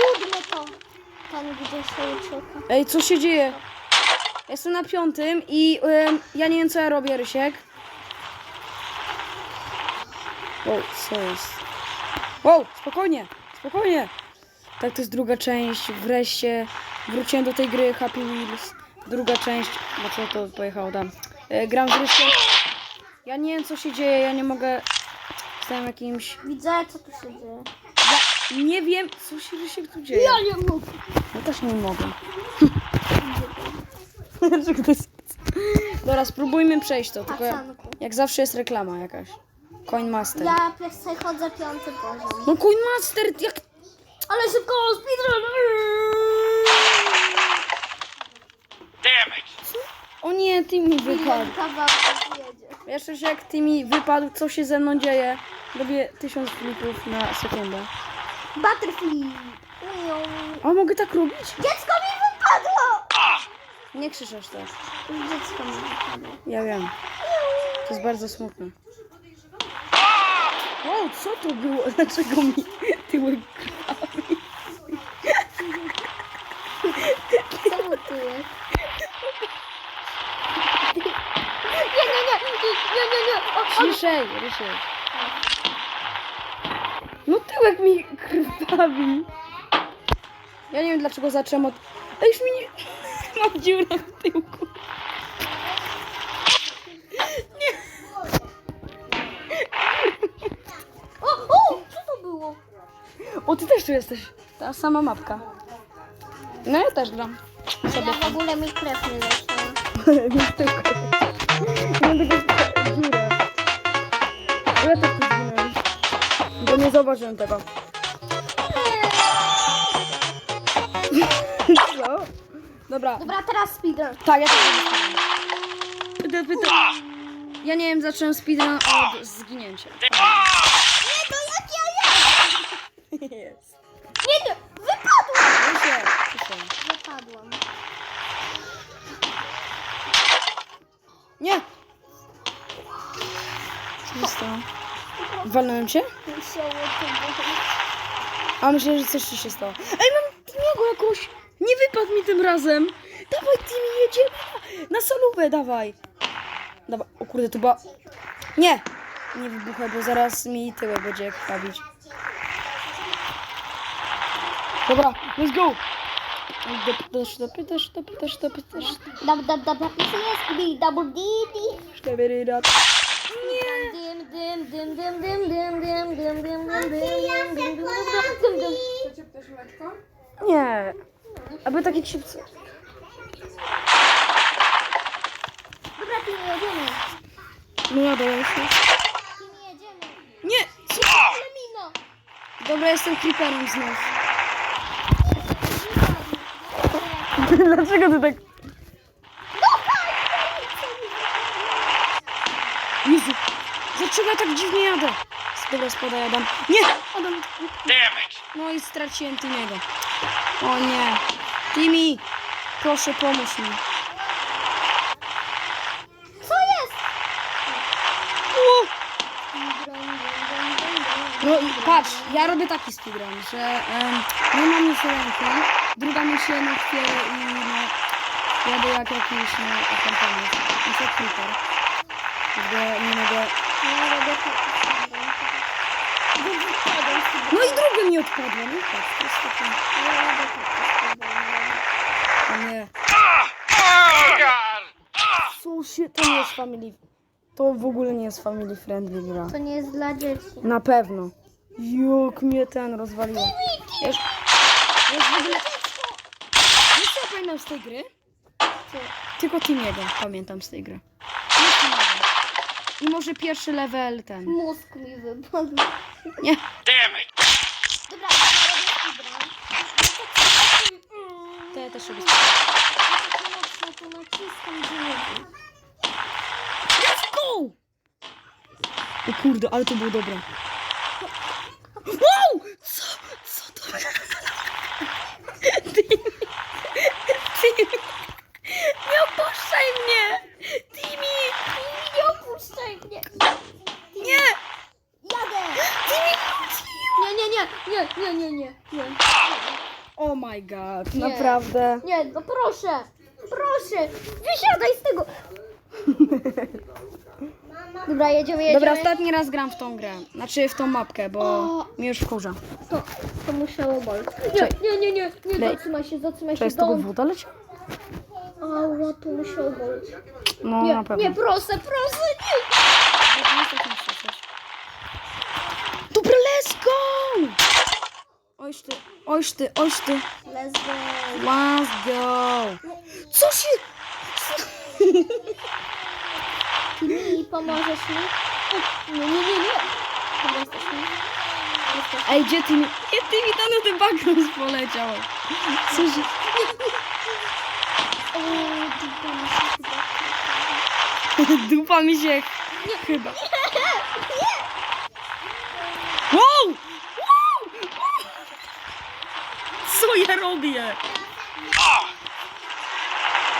Siódmy to. Ten gdzie się ucieka. Ej, co się dzieje? Jestem na piątym i ja nie wiem co ja robię, Rysiek. Wow, co jest? Wow, spokojnie, spokojnie. Tak, to jest druga część. Wreszcie wróciłem do tej gry Happy Wheels. Druga część. Dlaczego to pojechało tam? E, gram z Rysiem. Ja nie wiem co się dzieje, ja nie mogę. Jestem jakimś. Widzę, co tu się dzieje. Nie wiem co się Rysiek tu dzieje. Ja nie mogę. Ja też nie mogę. Dobra, spróbujmy przejść to, tylko jak, Pacanku. jak zawsze jest reklama jakaś. Coin Master. Ja pierwszy chodzę piąty poziom. No Coin Master, jak... Ale szybko, speedrun! Damn it! O nie, ty mi wypadł. Kawałek jedzie. Jeszcze się jak ty mi wypadł, co się ze mną dzieje? Robię tysiąc flipów na sekundę. Butterfly. A mogę tak robić? Dziecko mi wypadło! Nie krzyczesz tak. Dziecko mi wypadło. Ja wiem. To jest bardzo smutne. O, co to było? Dlaczego mi tyłek krwawi? Czemu tu jest? Nie, nie, nie, nie, nie, nie. O, o, Ciszej, Rysiek. Tyłek mi krwawi. Ja nie wiem dlaczego zacząłem od... Ej, już mi nie... Mam dziurę w tyłku. o, o, co to było? O, ty też tu jesteś. Ta sama mapka. No ja też gram. Ja w ogóle mi krew nie leciała. Więc tylko. Mam taką dziurę. Nie zauważyłem tego. Co? Dobra. Dobra, teraz speedrun. Tak, ja też Pyta, pyta. Ja nie wiem, zacząłem speedrun od zginięcia. Nie, to jak ja Jest. Nie, nie, wypadłam! Ciszej. Wypadłam. Nie! Co się stało? Walnąłem cię? A myślę, że coś ci się stało. Ej, mam Timiego jakoś! Nie wypadł mi tym razem! Dawaj, Timi, jedziemy na, solówę, dawaj! Dawaj, o kurde, to była... Nie! Nie wybuchaj, bo zaraz mi tyłek będzie krwawić. Dobra, let's go! Dopytasz, dopytasz, dopytasz, dopytasz. Dab, dab, dab, dab. Co jest? Di, double di, di. Cztery rat. Dym, dym, dym, dym, dym, dym, dym, dym, dym, dym, dym, dym, dym, dym, dym, dym. Chcecie też mleczko? Nie. Aby takie chipsy. Dobra, ty nie jedziemy. No ja dołem się. Ty nie jedziemy. Nie! Co? Ale mino. Dobra, jestem creeperem znów. Dlaczego ty tak... Jezu, dlaczego ja tak dziwnie jadę? Dobra, spadaj Adam. Nie! Adam! Damn it! No i straciłem Timiego. O nie. Timi, proszę pomóż mi. Co jest? U! No i patrz, ja robię taki speedrun, że um, nie mam już rękę, druga mi się na chwilę i no, jadę jak jakiś no, akampanec. I to creeper. Jakby nie mogę... No i drugie mi odpadło, no to jest takie... Tak. O nie. Co się... To nie jest family... To w ogóle nie jest family friendly gra. To nie jest dla dzieci. Na pewno. Jak mnie ten rozwaliło. Wiesz, wiesz w ogóle... Wiesz co ja pamiętam z tej gry? Tylko Timiego pamiętam z tej gry. I może pierwszy level ten. Mózg mi wypadł. Nie. Damn it! Dobra, ja robię speedrun. To ja też robię. Tak mocno tu naciskam, że nie wiem. Let's go! O kurde, ale to było dobre. Wow! Co? Co to? Ty, nie opuszczaj mnie! Timmy! Nie opuszczaj mnie. Nie! Jadę. Timmy wrócił! Nie, nie, nie, nie, nie, nie, nie, nie. Oh my god, Nie. naprawdę. Nie, no proszę. Proszę. Wysiadaj z tego. Dobra, jedziemy, jedziemy. Dobra, ostatni raz gram w tą grę. Znaczy w tą mapkę, bo O. mnie już wkurza. To, to musiało boleć. Nie, nie, nie, nie, nie, Lej. zatrzymaj się, zatrzymaj Czy się. jest tego Don't. woda leciała? Ała, to musiało boleć. No Nie, na pewno. nie, proszę, proszę, nie. Dobra, let's go! Oś ty, oś ty, oś ty. Let's go. Let's go! Co się... Ty mi pomożesz mi? Nie, nie, nie, nie. Dobra, jesteśmy. Jesteśmy. Ej, gdzie ty mi... Gdzie ty mi na ten bakrus poleciał? Co się... O, dupa mi się chyba. Dupa mi się... Chyba. Wow! Wow! Co ja robię?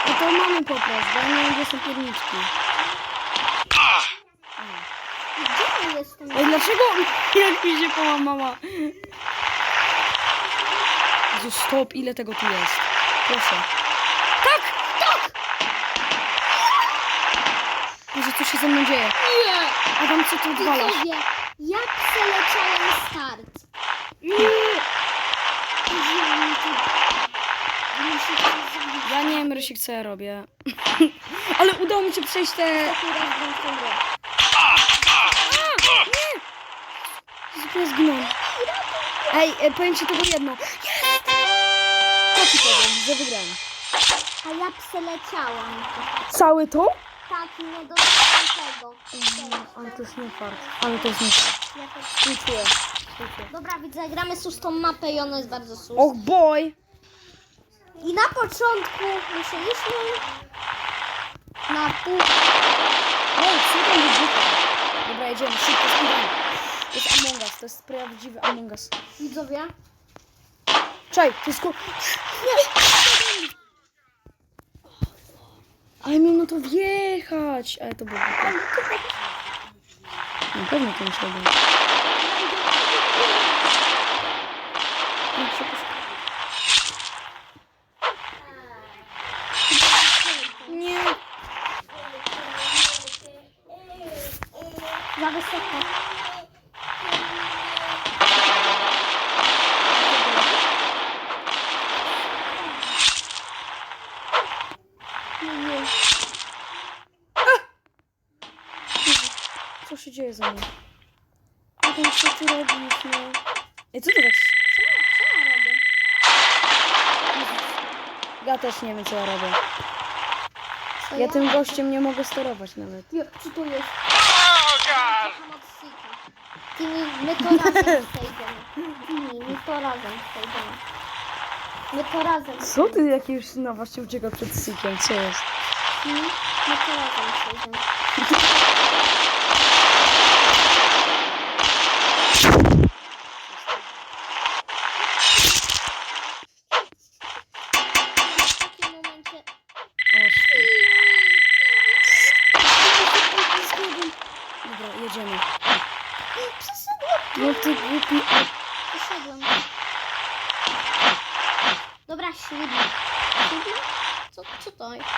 No to mamy po prostu, bo nie gdzie są pierniczki. Gdzie ja jestem? Ej, dlaczego jak mi się połamała? Jezu, stop, ile tego tu jest? Proszę. Tak! Tak! Boże, co się ze mną dzieje? Nie! Adam, co ty odwalasz? Widzowie, jak przeleciałem start? Nie! Muszę to zrobić. Ja nie wiem, Rysik, co ja robię. Ale udało mi się przejść te... Tą. Zupełnie zginąłem. Ej, e, powiem ci tylko jedno. Co ci powiem, że wygrałem. A ja przeleciałam. Cały to? Tak, i nie dostałam tego. Ale to jest nie fart. Ale to jest nie fart. Ja też- Współczuję. Dobra, widzę, gramy sustą mapę i ona jest bardzo sus. Och boy! I na początku musieliśmy na pół... O, co tam wybucha? Dobra, jedziemy, szybko, speedrun. To jest Among Us, to jest prawdziwy Among Us. Widzowie? Czaj, to jest ko... Ale mi no to wjechać! Ale to było. Na pewno to musiało być. No, przepraszam. Nie. Za wysoko. Nie, nie. Ze mną? Adam, co ty robisz, no? Ej, co ty tak... Co, co ja robię? Ja też nie wiem, co ja robię. Co Ja tym gościem nie mogę sterować nawet. Ja, co to jest? Pomocyka. Tymi, my to razem przejdziemy. Tymi, my to razem przejdziemy. My to razem. Co ty jakieś no właśnie ucieka przed sykiem? Co jest? Tymi, my to razem przejdziemy. W takim momencie... O, szkoda. Dobra, jedziemy. Przeszedłem. No ty głupi... Przeszedłem. Dobra, ślubny. Ślubny? Co, co to jest?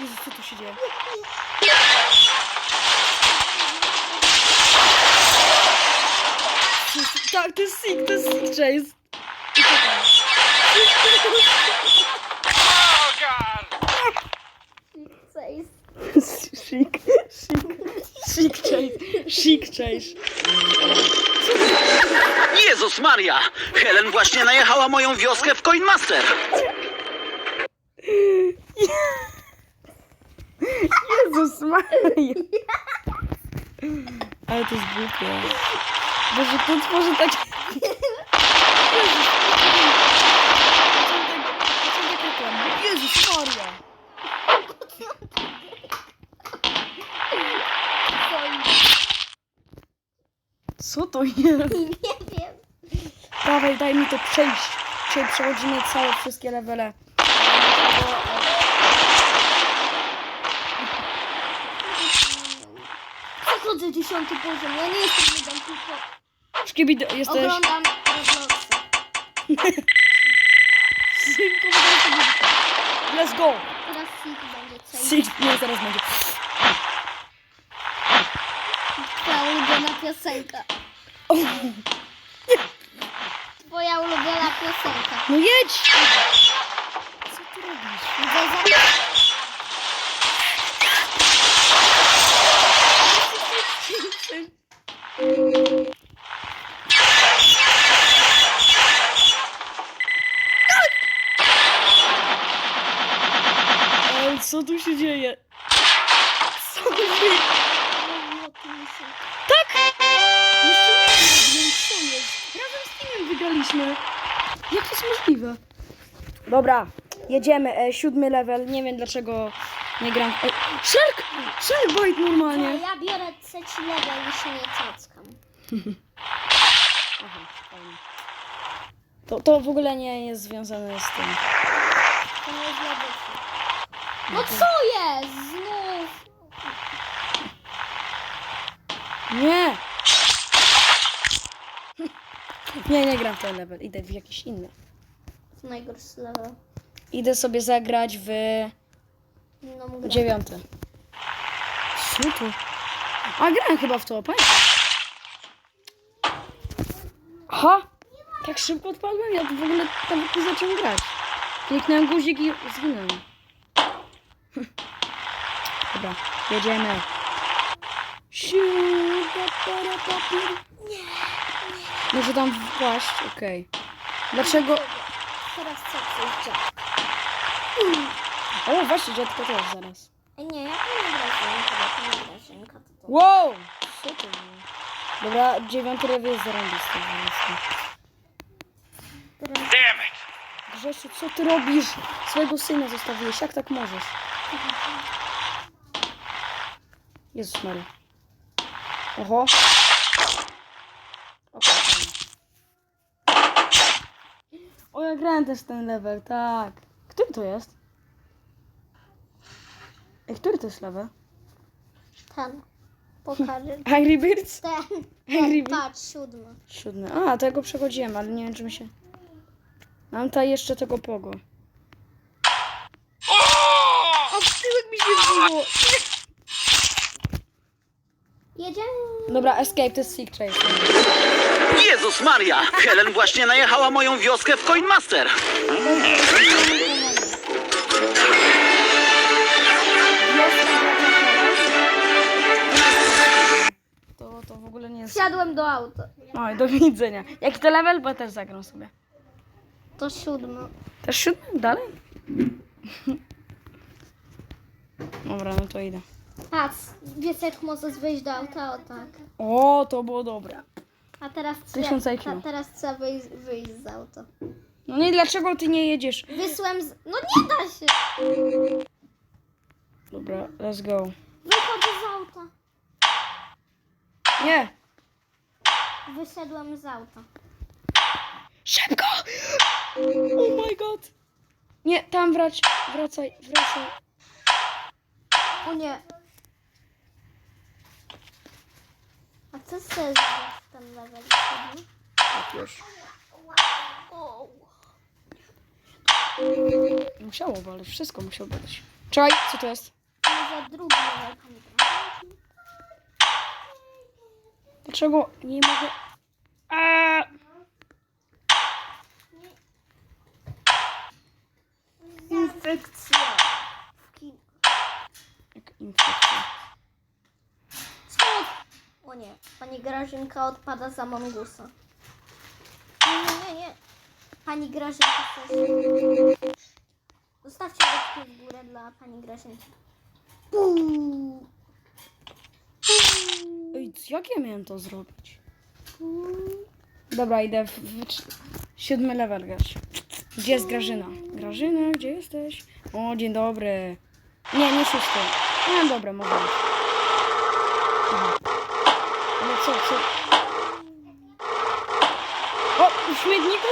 Jezu, co tu się dzieje? Tak, to jest Sig, to jest Sig Chase. I co tam? Jest? Sik, sik, sik chase, chase. Jezus Maria! Helen właśnie najechała moją wioskę w Coinmaster. Jezus Maria. Ale to jest głupie. Boże, to tworzy takie... Jezus Maria. Co to jest? Nie wiem. Dawaj, daj mi to przejść. Czyli przechodzimy całe wszystkie levele. Przechodzę dziesiąty poziom, ja nie jestem ludem, tylko Szkibid, jesteś... oglądam Robloxa. Synku, Let's go! Teraz Sik będzie cały. Six, nie, zaraz będzie. Piosenka. Twoja ulubiona piosenka. No jedź! Co ty robisz? Wygraliśmy. Jak to jest możliwe? Dobra, jedziemy. E, siódmy level. Nie wiem dlaczego nie gram. Ej, Shark! Sharkbite normalnie. Ja biorę trzeci level i się nie cackam. Aha, fajnie. To, to w ogóle nie jest związane z tym. To nie jest. No co jest? Znów. Nie! Nie, nie gram w ten level. Idę w jakiś inny. To najgorszy level. Idę sobie zagrać w No mówię. dziewiąty. Co tu? A grałem chyba w to, pamiętam. Aha! Tak szybko odpadłem, ja w ogóle nawet nie zacząłem grać. Kliknąłem guzik i zginąłem. Dobra, jedziemy. Siuda, para, papier. Może tam wpaść? Okej. Dlaczego? Teraz co coś działa. O, właśnie, dziadko też zaraz. Nie, ja to nie grażynka, bo to nie grażynka. To. Wow! Co to było? Dobra, dziewiąty lewy jest zarąbisty. Damn it! Grzesiu, co ty robisz? Swojego syna zostawiłeś, jak tak możesz? Jezus Maria. Oho. Okej, fajnie. O, ja grałem też ten level, tak. Który to jest? Ej, który to jest level? ten. Pokażę. Angry Birds? Ten. Angry ten Birds? patrz, siódmy. Siódmy. A, tego przechodziłem, ale nie wiem, czy mi się... Mam ta jeszcze tego pogo. A tyłek mi się wbiło! Jedziemy. Dobra, escape to jest sick chase. Jezus Maria! Helen właśnie najechała moją wioskę w Coinmaster. To, to w ogóle nie jest... Wsiadłem do auta. Oj, do widzenia. Jaki to level? Bo ja też zagram sobie. To siódmy. Też siódmy? Dalej? Dobra, no to idę. Patrz, wiesz jak możesz wyjść do auta, o tak. O, to było dobre. A teraz Tysiąc trzeba, IQ. ta, teraz trzeba wyjść, wyjść z auta. No nie, dlaczego ty nie jedziesz? Wysłem z... No nie da się! Dobra, let's go. Wychodzę z auta. Nie! Wyszedłem z auta. Szybko! Oh my god! Nie, tam wrać, wracaj, wracaj. O nie. A co chcesz ten level siódmy? Tak już. Musiało ale wszystko musiało być. Czekaj, co to jest? może drugi level pamiętam. Dlaczego nie mogę... Infekcja. W kin... Jak infekcja. O nie, pani Grażynka odpada za mongusa. Nie, nie, nie, nie. Pani Grażynka też. Zostawcie łapkę w górę dla pani Grażynki. Ej, jak ja miałem to zrobić? Dobra, idę w, w siódmy level grać. Gdzie jest Grażyna? Grażyna, gdzie jesteś? O, dzień dobry. Nie, nie szósty. No dobra, mogę. Aha. Co, co? O, w śmietniku?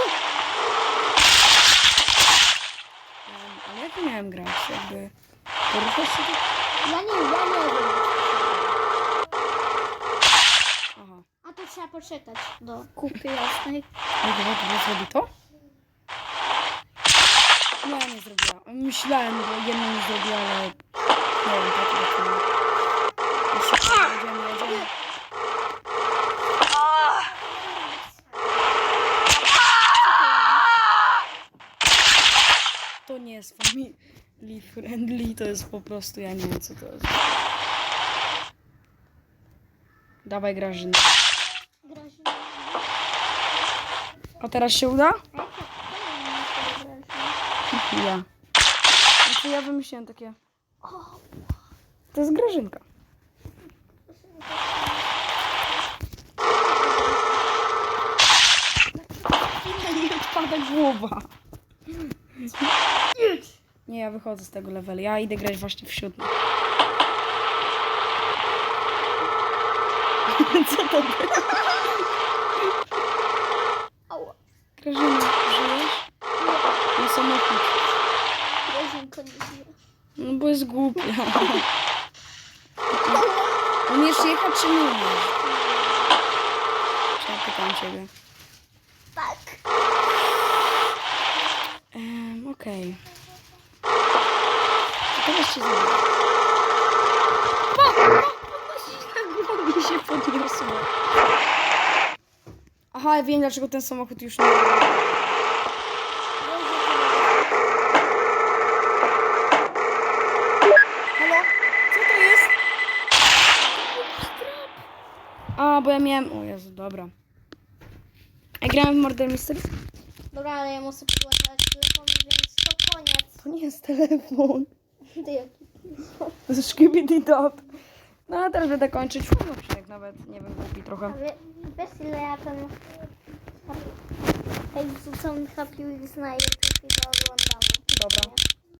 Ale jak miałem grać? Jakby... Poruszać się tak? Ja nie, ja nie wiem. Aha. A to trzeba poczekać do kupy jasnej. Ej, dobra, dobra, zrobi to? Nie, nie zrobiła. Myślałem, bo jedną już zrobiła, ale nie wiem, tak jak to. Jeszcze jedziemy, jedziemy. To nie jest family friendly, to jest po prostu, ja nie wiem co to jest. Dawaj. Grażyna. A teraz się uda? Ja. Znaczy ja wymyśliłem takie. To jest Grażynka. Nie odpada głowa. Nie, ja wychodzę z tego levelu. Ja idę grać właśnie w siódmy. Co to było? Grażyna, żyjesz? Na samochód. Grażynko nie żyje. No bo jest głupia. Umiesz jechać czy nie umiesz? Czy ja pytam ciebie? Tak. Ehm, okej. To teraz cię zrobię. Na głowie się podniosło. Aha, ja wiem dlaczego ten samochód już nie... Halo? Co to jest? A, bo ja miałem... O Jezu, dobra. Ja grałem w Murder Mystery? Dobra, ale ja muszę przyłączać telefon, więc to koniec. To nie jest telefon. Ty jaki? To szkibidi dot. No a teraz będę kończyć. Fajny odcinek nawet, nie wiem, głupi trochę. wie, wiesz ile ja ten... Jak wrzucam Happy Wheels na YouTube video oglądam?